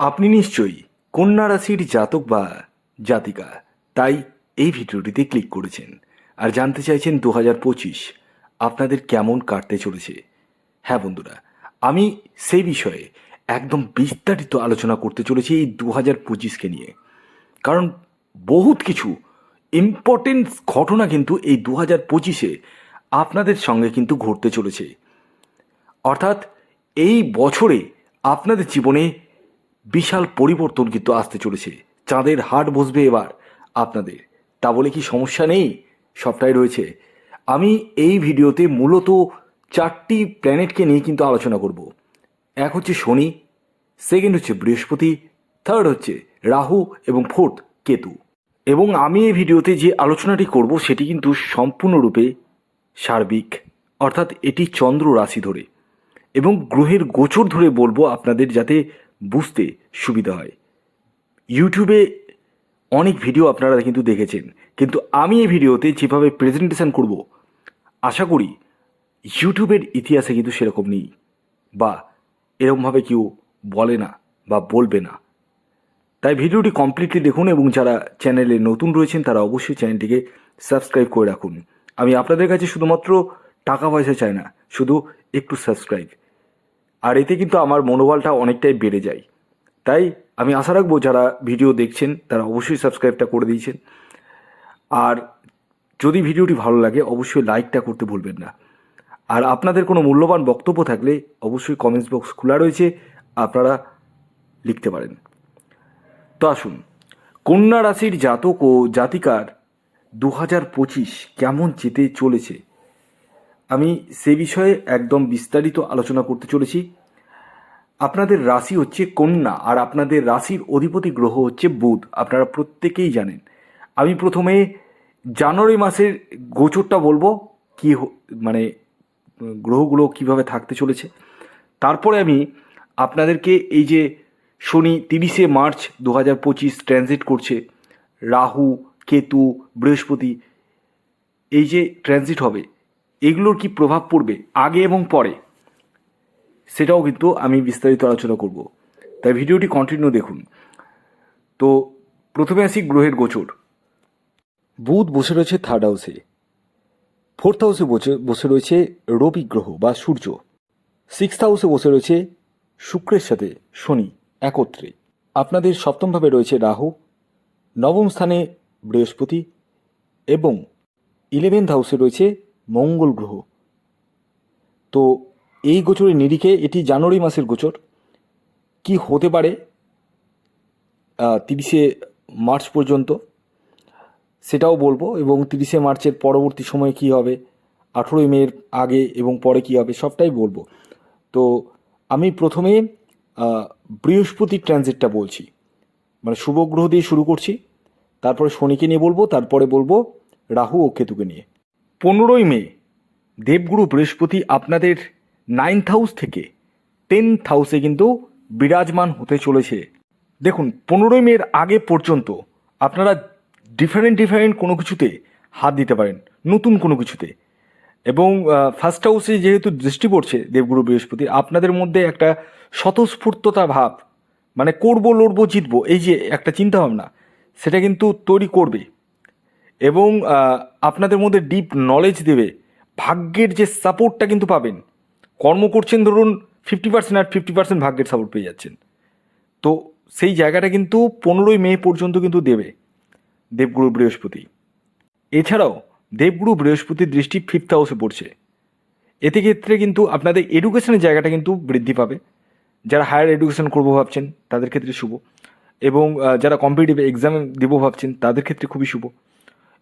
আপনি নিশ্চয়ই কন্যা রাশির জাতক বা জাতিকা, তাই এই ভিডিওটিতে ক্লিক করেছেন। আর জানতে চাইছেন দু হাজার পঁচিশ, আপনাদের কেমন কাটতে চলেছে? হ্যাঁ বন্ধুরা, আমি সেই বিষয়ে একদম বিস্তারিত আলোচনা করতে চলেছি এই দু হাজার পঁচিশকে নিয়ে। কারণ বহুত কিছু ইম্পর্টেন্ট ঘটনা কিন্তু এই দু হাজার পঁচিশে আপনাদের সঙ্গে কিন্তু ঘটতে চলেছে। অর্থাৎ এই বছরে আপনাদের জীবনে বিশাল পরিবর্তন কিন্তু আসতে চলেছে। চাঁদের হাট বসবে এবার। আপনাদের, তা বলে কি সমস্যা নেই? সবটাই রয়েছে। আমি এই ভিডিওতে মূলত চারটি প্ল্যানেটকে নিয়ে কিন্তু আলোচনা করব। এক হচ্ছে শনি সেকেন্ড হচ্ছে বৃহস্পতি থার্ড হচ্ছে রাহু এবং ফোর্থ কেতু। এবং আমি এই ভিডিওতে যে আলোচনাটি করব সেটি কিন্তু সম্পূর্ণরূপে সার্বিক, অর্থাৎ এটি চন্দ্র রাশি ধরে। এবং গ্রহের গোচর ধরে বলব আপনাদের যাতে বুঝতে সুবিধা হয়। ইউটিউবে অনেক ভিডিও আপনারা কিন্তু দেখেছেন। কিন্তু আমি এই ভিডিওতে যেভাবে প্রেজেন্টেশন করব, আশা করি ইউটিউবের ইতিহাসে কিন্তু সেরকম নেই বা এরকমভাবে কেউ বলে না বা বলবে না। তাই ভিডিওটি কমপ্লিটলি দেখুন এবং যারা চ্যানেলে নতুন রয়েছেন, তারা অবশ্যই চ্যানেলটিকে সাবস্ক্রাইব করে রাখুন। আমি আপনাদের কাছে শুধুমাত্র টাকা পয়সা চাই না, শুধু একটু সাবস্ক্রাইব আর এতে কিন্তু আমার মনোবলটা অনেকটাই বেড়ে যায়। তাই আমি আশা রাখব যারা ভিডিও দেখছেন, তারা অবশ্যই সাবস্ক্রাইবটা করে দিয়েছেন। আর যদি ভিডিওটি ভালো লাগে, অবশ্যই লাইকটা করতে ভুলবেন না। আর আপনাদের কোনো মূল্যবান বক্তব্য থাকলে অবশ্যই কমেন্টস বক্স খোলা রয়েছে, আপনারা লিখতে পারেন। তো আসুন, কন্যা রাশির জাতক ও জাতিকার দু হাজার পঁচিশ কেমন যেতে চলেছে? আমি সে বিষয়ে একদম বিস্তারিত আলোচনা করতে চলেছি। আপনাদের রাশি হচ্ছে কন্যা আর আপনাদের রাশির অধিপতি গ্রহ হচ্ছে বুধ। আপনারা প্রত্যেকেই জানেন। আমি প্রথমে জানুয়ারি মাসের গোচরটা বলব কি মানে গ্রহগুলো কীভাবে থাকতে চলেছে। তারপরে আমি আপনাদেরকে এই যে শনি তিরিশে মার্চ দু হাজার পঁচিশ ট্রানজিট করছে, রাহু, কেতু, বৃহস্পতি, এই যে ট্রানজিট হবে এগুলোর কি প্রভাব পড়বে আগে এবং পরে? সেটাও কিন্তু আমি বিস্তারিত আলোচনা করব। তাই ভিডিওটি কন্টিনিউ দেখুন। তো প্রথমে আসি গ্রহের গোচর। বুধ বসে রয়েছে থার্ড হাউসে ফোর্থ হাউসে বসে রয়েছে রবি গ্রহ বা সূর্য। সিক্সথ হাউসে বসে রয়েছে শুক্রের সাথে শনি একত্রে। আপনাদের সপ্তমভাবে রয়েছে রাহু। নবম স্থানে বৃহস্পতি এবং ইলেভেন্থ হাউসে রয়েছে মঙ্গল গ্রহ। তো এই গোচরের নিরিখে এটি জানুয়ারি মাসের গোচর। কি হতে পারে? তিরিশে মার্চ পর্যন্ত। সেটাও বলব এবং তিরিশে মার্চের পরবর্তী সময়ে কী হবে? আঠেরোই মের আগে এবং পরে কী হবে? সবটাই বলব। তো আমি প্রথমে আহ, বৃহস্পতির ট্রানজিটটা বলছি। মানে শুভ গ্রহ দিয়ে শুরু করছি। তারপরে শনিকে নিয়ে বলব তারপরে বলব রাহু ও কেতুকে নিয়ে। পনেরোই মে, দেবগুরু বৃহস্পতি আপনাদের নাইন্থ হাউস থেকে টেন্থ হাউসে কিন্তু বিরাজমান হতে চলেছে। দেখুন, পনেরোই মের আগে পর্যন্ত আপনারা ডিফারেন্ট ডিফারেন্ট কোনো কিছুতে হাত দিতে পারেন, নতুন কোনো কিছুতে। এবং ফার্স্ট হাউসে যেহেতু দৃষ্টি পড়ছে দেবগুরু বৃহস্পতি, আপনাদের মধ্যে একটা স্বতঃস্ফূর্ততা ভাব মানে করব, লড়বো, জিতবো, এই যে একটা চিন্তাভাবনা, সেটা কিন্তু তৈরি করবে। এবং আপনাদের মধ্যে ডিপ নলেজ দেবে, ভাগ্যের যে সাপোর্টটা কিন্তু পাবেন। কর্ম করছেন ধরুন ফিফটি পার্সেন্ট আর ফিফটি পার্সেন্ট ভাগ্যের সাপোর্ট পেয়ে যাচ্ছেন। তো সেই জায়গাটা কিন্তু পনেরোই মে পর্যন্ত কিন্তু দেবে দেবগুরু বৃহস্পতি। এছাড়াও দেবগুরু বৃহস্পতির দৃষ্টি ফিফথ হাউসে পড়ছে। এতে ক্ষেত্রে কিন্তু আপনাদের এডুকেশনের জায়গাটা কিন্তু বৃদ্ধি পাবে। যারা হায়ার এডুকেশন করব ভাবছেন, তাদের ক্ষেত্রে শুভ। এবং যারা কম্পিটিটিভ এক্সাম দেবো ভাবছেন, তাদের ক্ষেত্রে খুবই শুভ।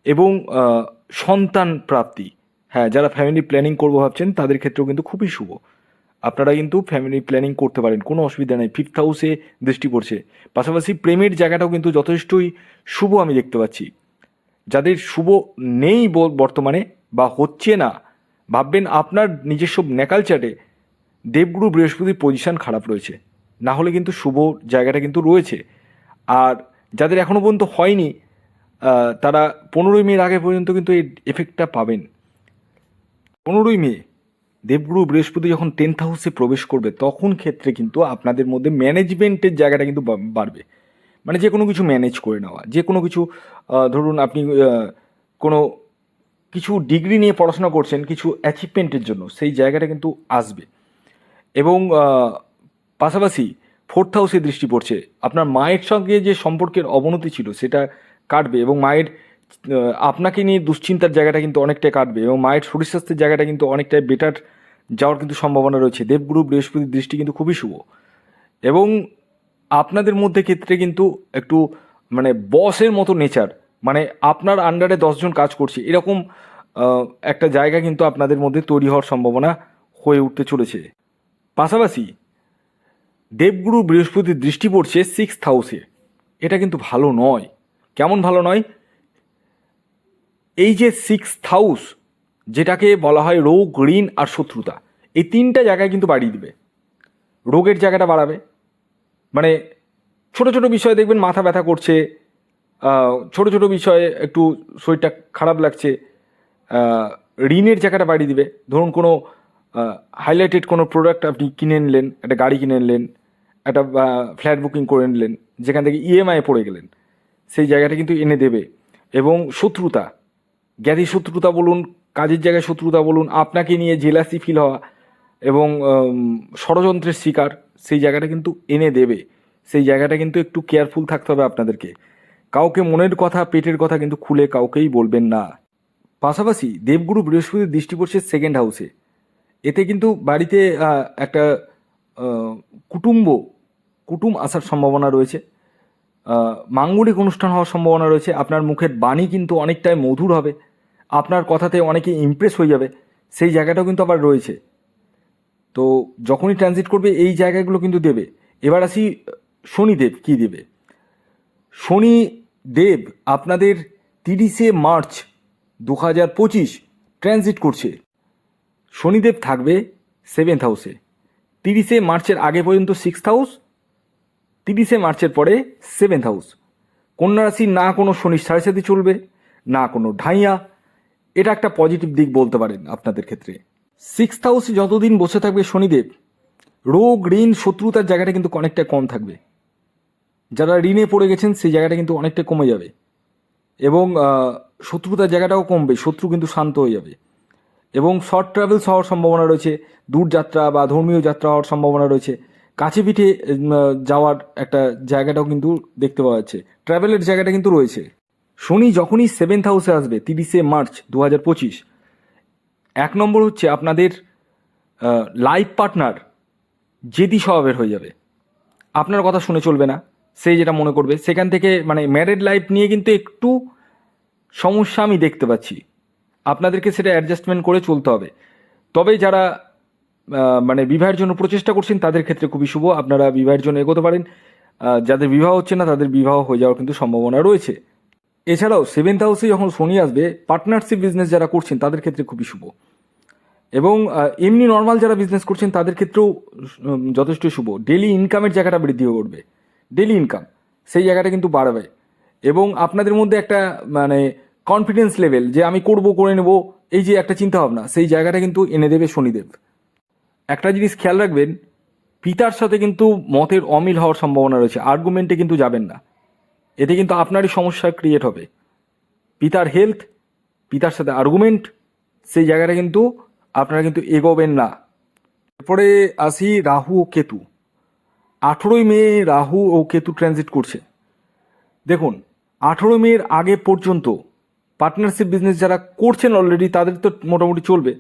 এবং সন্তান প্রাপ্তি। হ্যাঁ যারা ফ্যামিলি প্ল্যানিং করব ভাবছেন, তাদের ক্ষেত্রেও কিন্তু খুবই শুভ। আপনারা কিন্তু ফ্যামিলি প্ল্যানিং করতে পারেন, কোনো অসুবিধা নেই। ফিফথ হাউসে দৃষ্টি পড়ছে। পাশাপাশি প্রেমের জায়গাটাও কিন্তু যথেষ্টই শুভ আমি দেখতে পাচ্ছি। যাদের শুভ নেই বর্তমানে বা হচ্ছে না, ভাববেন আপনার নিজস্ব ন্যাকাল চার্টে দেবগুরু বৃহস্পতির পজিশন খারাপ রয়েছে। না হলে কিন্তু শুভ জায়গাটা কিন্তু রয়েছে। আর যাদের এখনও পর্যন্ত হয়নি তারা পনেরোই মের আগে পর্যন্ত কিন্তু এই এফেক্টটা পাবেন। পনেরোই মে, দেবগুরু বৃহস্পতি যখন টেন্থ হাউসে প্রবেশ করবে, তখন ক্ষেত্রে কিন্তু আপনাদের মধ্যে ম্যানেজমেন্টের জায়গাটা কিন্তু বাড়বে। মানে যে কোনো কিছু ম্যানেজ করে নেওয়া, যে কোনো কিছু ধরুন আপনি কোনো কিছু ডিগ্রি নিয়ে পড়াশোনা করছেন, কিছু অ্যাচিভমেন্টের জন্য, সেই জায়গাটা কিন্তু আসবে। এবং পাশাপাশি ফোর্থ হাউসে দৃষ্টি পড়ছে। আপনার মায়ের সঙ্গে যে সম্পর্কের অবনতি ছিল, সেটা কাটবে এবং মায়ের আপনাকে নিয়ে দুশ্চিন্তার জায়গাটা কিন্তু অনেকটাই কাটবে এবং মায়ের শরীর স্বাস্থ্যের জায়গাটা কিন্তু অনেকটাই বেটার যাওয়ার কিন্তু সম্ভাবনা রয়েছে। দেবগুরু বৃহস্পতির দৃষ্টি কিন্তু খুবই শুভ। এবং আপনাদের মধ্যে ক্ষেত্রে কিন্তু একটু মানে বসের মতো নেচার মানে আপনার আন্ডারে দশজন কাজ করছে, এরকম একটা জায়গা কিন্তু আপনাদের মধ্যে তৈরি হওয়ার সম্ভাবনা হয়ে উঠতে চলেছে। পাশাপাশি দেবগুরু বৃহস্পতির দৃষ্টি পড়ছে সিক্স হাউসে এটা কিন্তু ভালো নয়। কেমন ভালো নয়? এই যে সিক্স হাউস যেটাকে বলা হয় রোগ, ঋণ আর শত্রুতা, এই তিনটা জায়গায় কিন্তু বাড়িয়ে দিবে। রোগের জায়গাটা বাড়াবে। মানে ছোট ছোট বিষয়ে দেখবেন মাথা ব্যথা করছে ছোট ছোট বিষয়ে একটু শরীরটা খারাপ লাগছে ঋণের জায়গাটা বাড়িয়ে দিবে। ধরুন কোনো হাইলাইটেড কোনো প্রোডাক্ট আপনি কিনে নিলেন, একটা গাড়ি কিনে নিলেন, একটা ফ্ল্যাট বুকিং করে নিলেন, যেখান থেকে ইএমআই পড়ে গেলেন। সেই জায়গাটা কিন্তু এনে দেবে। এবং শত্রুতা। জ্ঞাতি শত্রুতা বলুন, কাজের জায়গায় শত্রুতা বলুন, আপনাকে নিয়ে জেলাসি ফিল হওয়া এবং ষড়যন্ত্রের শিকার, সেই জায়গাটা কিন্তু এনে দেবে। সেই জায়গাটা কিন্তু একটু কেয়ারফুল থাকতে হবে আপনাদেরকে। কাউকে মনের কথা, পেটের কথা কিন্তু খুলে কাউকেই বলবেন না। পাশাপাশি দেবগুরু বৃহস্পতির দৃষ্টি পড়ছে সেকেন্ড হাউসে এতে কিন্তু বাড়িতে একটা কুটুম্ব, কুটুম আসার সম্ভাবনা রয়েছে। মাঙ্গলিক অনুষ্ঠান হওয়ার সম্ভাবনা রয়েছে। আপনার মুখের বাণী কিন্তু অনেকটাই মধুর হবে। আপনার কথাতে অনেকে ইমপ্রেস হয়ে যাবে। সেই জায়গাটাও কিন্তু আবার রয়েছে। তো যখনই ট্রানজিট করবে, এই জায়গাগুলো কিন্তু দেবে। এবার আসি শনিদেব কি দেবে? শনি দেব আপনাদের তিরিশে মার্চ দু হাজার পঁচিশ ট্রানজিট করছে। শনিদেব থাকবে সেভেন্থ হাউসে তিরিশে মার্চের আগে পর্যন্ত সিক্স হাউস তিরিশে মার্চের পরে সেভেন্থ হাউস কন্যা রাশি না কোনো শনির সাড়ে সাথে চলবে, না কোনো ঢাইয়া। এটা একটা পজিটিভ দিক বলতে পারেন আপনাদের ক্ষেত্রে। সিক্স হাউসে যতদিন বসে থাকবে শনিদেব, রোগ, ঋণ, শত্রুতার জায়গাটা কিন্তু অনেকটা কম থাকবে। যারা ঋণে পড়ে গেছেন, সেই জায়গাটা কিন্তু অনেকটা কমে যাবে। এবং শত্রুতার জায়গাটাও কমবে, শত্রু কিন্তু শান্ত হয়ে যাবে। এবং শর্ট ট্রাভেলস হওয়ার সম্ভাবনা রয়েছে, দূর যাত্রা বা ধর্মীয় যাত্রা হওয়ার সম্ভাবনা রয়েছে। কাছে পিঠে যাওয়ার একটা জায়গাটাও কিন্তু দেখতে পাওয়া যাচ্ছে। ট্রাভেলের জায়গাটা কিন্তু রয়েছে। শনি যখনই সেভেন্থ হাউসে আসবে, তিরিশে মার্চ দু হাজার পঁচিশ, এক নম্বর হচ্ছে আপনাদের লাইফ পার্টনার জেদি স্বভাবের হয়ে যাবে। আপনার কথা শুনে চলবে না, সে যেটা মনে করবে। সেখান থেকে মানে ম্যারেড লাইফ নিয়ে কিন্তু একটু সমস্যা আমি দেখতে পাচ্ছি। আপনাদেরকে সেটা অ্যাডজাস্টমেন্ট করে চলতে হবে। তবে যারা মানে বিবাহের জন্য প্রচেষ্টা করছেন, তাদের ক্ষেত্রে খুবই শুভ। আপনারা বিবাহের জন্য এগোতে পারেন। যাদের বিবাহ হচ্ছে না, তাদের বিবাহ হয়ে যাওয়ার কিন্তু সম্ভাবনা রয়েছে। এছাড়াও সেভেন্থ হাউসে যখন শনি আসবে পার্টনারশিপ বিজনেস যারা করছেন, তাদের ক্ষেত্রে খুবই শুভ। এবং এমনি নর্মাল যারা বিজনেস করছেন, তাদের ক্ষেত্রেও যথেষ্ট শুভ। ডেলি ইনকামের জায়গাটা বৃদ্ধি করবে ডেলি ইনকাম সেই জায়গাটা কিন্তু বাড়বে। এবং আপনাদের মধ্যে একটা মানে কনফিডেন্স লেভেল যে আমি করব, করে নেব, এই যে একটা চিন্তা ভাবনা সেই জায়গাটা কিন্তু এনে দেবে শনিদেব। একটা জিনিস খেয়াল রাখবেন, পিতার সাথে কিন্তু মতের অমিল হওয়ার সম্ভাবনা রয়েছে আর্গুমেন্টে কিন্তু যাবেন না। এতে কিন্তু আপনারই সমস্যা ক্রিয়েট হবে। পিতার হেলথ পিতার সাথে আর্গুমেন্ট সেই জায়গাটা কিন্তু আপনারা কিন্তু এগোবেন না। এরপরে আসি রাহু ও কেতু। আঠেরোই মে রাহু ও কেতু ট্রানজিট করছে। দেখুন আঠেরো মের আগে পর্যন্ত পার্টনারশিপ বিজনেস যারা করছেন অলরেডি তাদের তো মোটামুটি চলবে।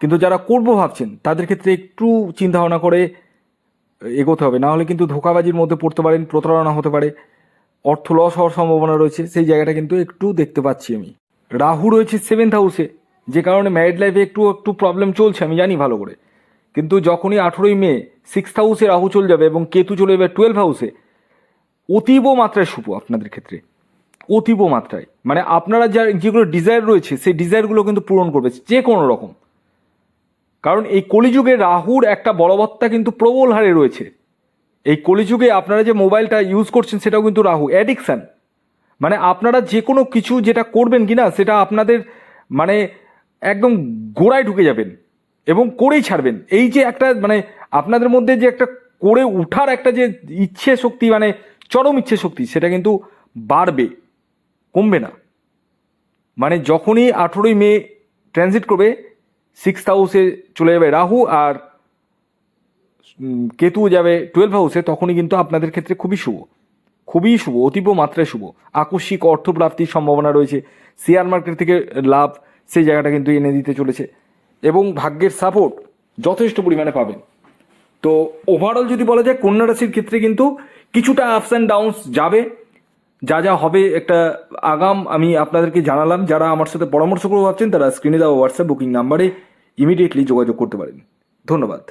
কিন্তু যারা করব ভাবছেন, তাদের ক্ষেত্রে একটু চিন্তা ভাবনা করে এগোতে হবে। না হলে কিন্তু ধোকাবাজির মধ্যে পড়তে পারেন, প্রতারণা হতে পারে, অর্থ লস হওয়ার সম্ভাবনা রয়েছে, সেই জায়গাটা কিন্তু একটু দেখতে পাচ্ছি আমি। রাহু রয়েছে সেভেন্থ হাউসে যে কারণে ম্যারিড লাইফে একটু একটু প্রবলেম চলছে, আমি জানি ভালো করে। কিন্তু যখনই আঠেরোই মে সিক্স হাউসে রাহু চলে যাবে এবং কেতু চলে যাবে টুয়েলভ হাউসে অতীব মাত্রায় শুভ আপনাদের ক্ষেত্রে। অতীব মাত্রায়। মানে আপনারা যা, যেগুলো ডিজায়ার রয়েছে, সেই ডিজায়ারগুলো কিন্তু পূরণ করবে, যে কোনো রকম। কারণ এই কলিযুগে রাহুর একটা বলবত্তা কিন্তু প্রবল হারে রয়েছে। এই কলিযুগে আপনারা যে মোবাইলটা ইউজ করছেন সেটাও কিন্তু রাহু অ্যাডিকশান মানে আপনারা যে কোনো কিছু যেটা করবেন কি না সেটা আপনাদের মানে একদম গোড়ায় ঢুকে যাবেন এবং করেই ছাড়বেন। এই যে একটা মানে আপনাদের মধ্যে যে একটা করে উঠার একটা যে ইচ্ছে শক্তি মানে চরম ইচ্ছে শক্তি সেটা কিন্তু বাড়বে, কমবে না। মানে যখনই আঠেরোই মে ট্রানজিট করবে সিক্স হাউসে চলে যাবে রাহু আর কেতু যাবে টুয়েলভ হাউসে তখনই কিন্তু আপনাদের ক্ষেত্রে খুবই শুভ। খুবই শুভ, অতীব মাত্রায় শুভ। আকস্মিক অর্থপ্রাপ্তির সম্ভাবনা রয়েছে। শেয়ার মার্কেট থেকে লাভ সেই জায়গাটা কিন্তু এনে দিতে চলেছে। এবং ভাগ্যের সাপোর্ট যথেষ্ট পরিমাণে পাবেন। তো ওভারঅল যদি বলা যায়, কন্যা রাশির ক্ষেত্রে কিন্তু কিছুটা আপস অ্যান্ড ডাউনস যাবে। যা যা হবে একটা আগাম আমি আপনাদেরকে জানালাম। যারা আমার সাথে পরামর্শ করে ভাবছেন তারা স্ক্রিনে দেওয়া হোয়াটসঅ্যাপ বুকিং নাম্বারে ইমিডিয়েটলি যোগাযোগ করতে পারেন। ধন্যবাদ।